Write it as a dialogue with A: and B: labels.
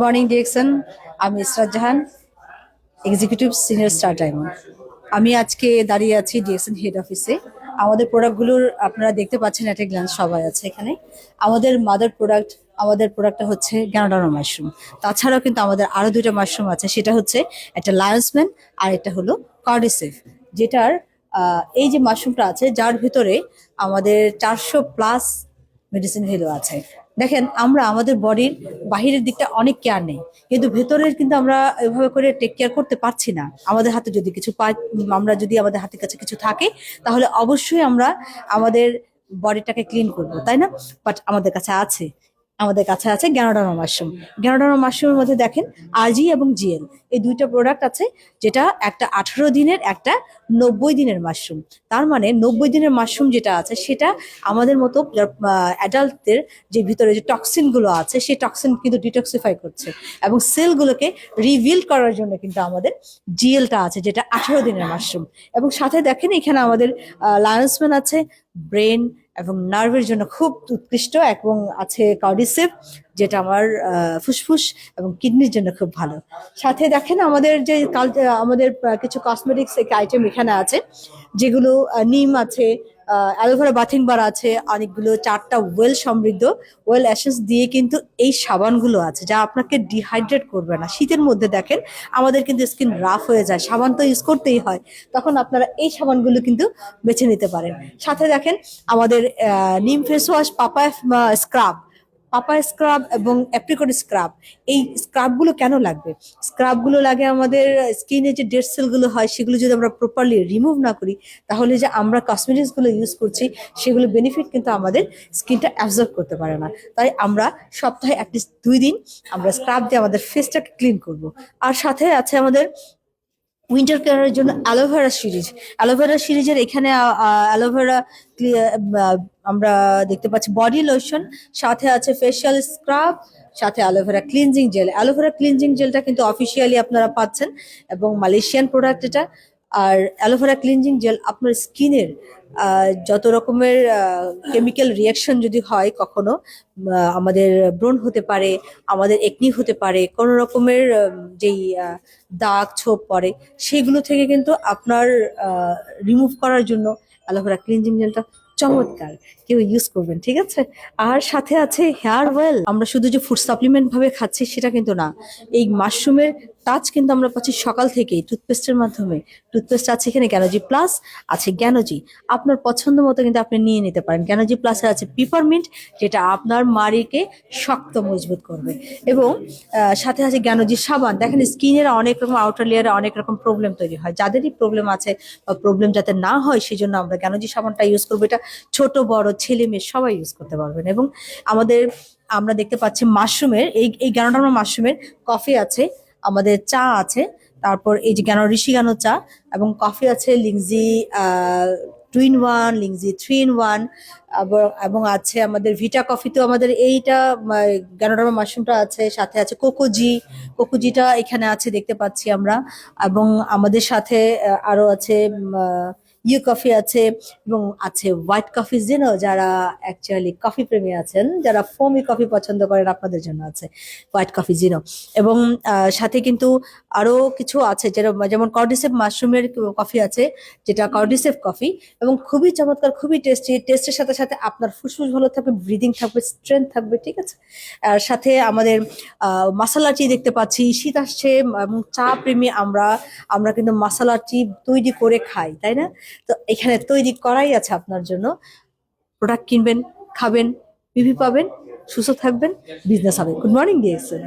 A: Morning direction আমি Israt Jahan executive senior star diamond আমি আজকে দাঁড়িয়ে আছি ডিএসএন হেড অফিসে আমাদের প্রোডাক্টগুলোর আপনারা দেখতে পাচ্ছেন একটা গ্লান্স সবাই আছে এখানে। আমাদের মাদার প্রোডাক্ট আমাদের প্রোডাক্টটা হচ্ছে গ্যানাডানো মাশরুম তাছাড়াও কিন্তু আমাদের আরও দুইটা মাশরুম আছে, সেটা হচ্ছে একটা লায়ন্সম্যান আর একটা হলো কার্ডিসেফ যেটার এই যে মাশরুমটা আছে, যার ভিতরে আমাদের চারশো প্লাস মেডিসিন ভ্যালু আছে। দেখেন, আমরা আমাদের বডির বাহিরের দিকটা অনেক কেয়ার নেই। কিন্তু ভেতরের কিন্তু আমরা এভাবে করে টেক কেয়ার করতে পারছি না। আমাদের হাতে যদি কিছু পাই আমরা যদি আমাদের হাতের কাছে কিছু থাকে, তাহলে অবশ্যই আমরা আমাদের বডিটাকে ক্লিন করব, তাই না? বাট আমাদের কাছে আছে। আমাদের কাছে আছে গ্যানোডানো মাশরুম গ্যানোডানো মাশরুমের মধ্যে দেখেন আরজি এবং জিএল এই দুইটা প্রোডাক্ট আছে যেটা একটা আঠারো দিনের, একটা নব্বই দিনের মাশরুম তার মানে নব্বই দিনের মাশরুম যেটা আছে সেটা আমাদের মতো অ্যাডাল্টদের যে ভিতরে যে টক্সিনগুলো আছে, সেই টক্সিন কিন্তু ডিটক্সিফাই করছে। এবং সেলগুলোকে রিভিল করার জন্য কিন্তু আমাদের জিএলটা আছে, যেটা আঠারো দিনের মাশরুম এবং সাথে দেখেন এখানে আমাদের লায়ন্সম্যান আছে ব্রেন এবং নার্ভের জন্য খুব উৎকৃষ্ট এবং আছে কার্ডিসেপ যেটা আমার ফুসফুস এবং কিডনির জন্য খুব ভালো। সাথে দেখেন আমাদের যে আমাদের কিছু কসমেটিক্স আইটেম এখানে আছে, যেগুলো নিম আছে অ্যালোভেরা বাথিং বার আছে, অনেকগুলো, চারটা ওয়েল সমৃদ্ধ। ওয়েল অ্যাসেন্স দিয়ে কিন্তু এই সাবানগুলো আছে, যা আপনাকে ডিহাইড্রেট করবে না। শীতের মধ্যে দেখেন, আমাদের কিন্তু স্কিন রাফ হয়ে যায়, সাবান তো ইউজ করতেই হয়। তখন আপনারা এই সাবানগুলো কিন্তু বেছে নিতে পারেন। সাথে দেখেন, আমাদের neem face wash, papaya scrub papaya scrub এবং অ্যাপ্রিকট স্ক্রাব এই স্ক্রাবগুলো কেন লাগবে? স্ক্রাবগুলো লাগে আমাদের স্কিনে যে ডেড সেলগুলো হয়, সেগুলো যদি আমরা প্রপারলি রিমুভ না করি, তাহলে যে আমরা কসমেটিক্সগুলো ইউজ করছি, সেগুলো বেনিফিট কিন্তু আমাদের স্কিনটা অ্যাবজর্ব করতে পারে না। তাই আমরা সপ্তাহে অ্যাটলিস্ট দুই দিন আমরা স্ক্রাব দিয়ে আমাদের ফেসটাকে ক্লিন করব। আর সাথে আছে আমাদের উইন্টার কেয়ারের জন্য অ্যালোভেরা সিরিজ। অ্যালোভেরা সিরিজের এখানে অ্যালোভেরা আমরা দেখতে পাচ্ছি বডি লোশন, সাথে আছে ফেশিয়াল স্ক্রাব সাথে aloe vera cleansing gel aloe vera cleansing জেলটা কিন্তু অফিসিয়ালি আপনারা পাচ্ছেন এবং মালয়েশিয়ান প্রোডাক্ট এটা। আর অ্যালোভেরা ক্লিনজিং জেল আপনার স্কিনের যত রকমের কেমিক্যাল রিয়াকশন যদি হয় কখনো আমাদের ব্রণ হতে পারে, আমাদের একনি হতে পারে, কোনো রকমের যেই দাগ ছোপ পড়ে, সেগুলো থেকে কিন্তু আপনার রিমুভ করার জন্য অ্যালোভেরা ক্লিনজিং জেলটা চমৎকার। কেউ ইউজ করবেন, ঠিক আছে? আর সাথে আছে হেয়ার ওয়েল। আমরা শুধু যে ফুড সাপ্লিমেন্ট ভাবে খাচ্ছি সেটা কিন্তু না। এই মাশরুমের টাচ কিন্তু আমরা পাচ্ছি সকাল থেকেই টুথপেস্টের মাধ্যমে। টুথপেস্ট আছে এখানে গ্যানোজি প্লাস আছে গ্যানোজি আপনার পছন্দ মতো কিন্তু আপনি নিয়ে নিতে পারেন। গ্যানোজি প্লাসে আছে পিপারমিন্ট যেটা আপনার মাড়িকে শক্ত মজবুত করবে। এবং সাথে আছে জ্ঞানজি সাবান দেখেন স্কিনের অনেক রকম আউটার লেয়ারে অনেক রকম প্রবলেম তৈরি হয়। যাদেরই প্রবলেম আছে বা প্রবলেম যাতে না হয় সেই জন্য আমরা জ্ঞানজি সাবানটা ইউজ করব। এটা ছোট, বড়, ছেলে, মেয়ে সবাই ইউজ করতে পারবেন। এবং আমাদের, আমরা দেখতে পাচ্ছি মাশরুমের এই এই জ্ঞানডানো মাশরুমের কফি আছে আমাদের চা আছে, তারপর এই যে জ্ঞান ঋষি জ্ঞান চা, এবং কফি আছে lingzhi two in one lingzhi three in one এবং আছে আমাদের ভিটা কফি তো আমাদের এইটা গ্যানোডামা মাশরুমটা আছে, সাথে আছে কোকোজি কোকোজিটা এখানে আছে দেখতে পাচ্ছি আমরা, এবং আমাদের সাথে আরও আরও আছে ইউ কফি আছে এবং আছে হোয়াইট কফি যেন যারা অ্যাকচুয়ালি কফি প্রেমী আছেন, যারা ফোমি কফি পছন্দ করেন, আপনাদের জন্য আছে হোয়াইট কফি জিনো এবং সাথে কিন্তু আরও কিছু আছে যেরকম যেমন কর্ডিসেপ মাশরুমের কফি আছে, যেটা কর্ডিসেপ কফি এবং খুবই চমৎকার, খুবই টেস্টি টেস্টের সাথে সাথে আপনার ফুসফুস ভালো থাকবে ব্রিদিং থাকবে স্ট্রেংথ থাকবে, ঠিক আছে? আর সাথে আমাদের মশলা টি দেখতে পাচ্ছি, শীত আসছে এবং চা প্রেমী আমরা আমরা কিন্তু মশলা টি তৈরি করে খাই, তাই না? তো এখানে তৈরি করাই আছে আপনার জন্য। প্রোডাক্ট কিনবেন, খাবেন বিভি পাবেন, সুস্থ থাকবেন বিজনেস হবে। গুড মর্নিং দিয়েছেন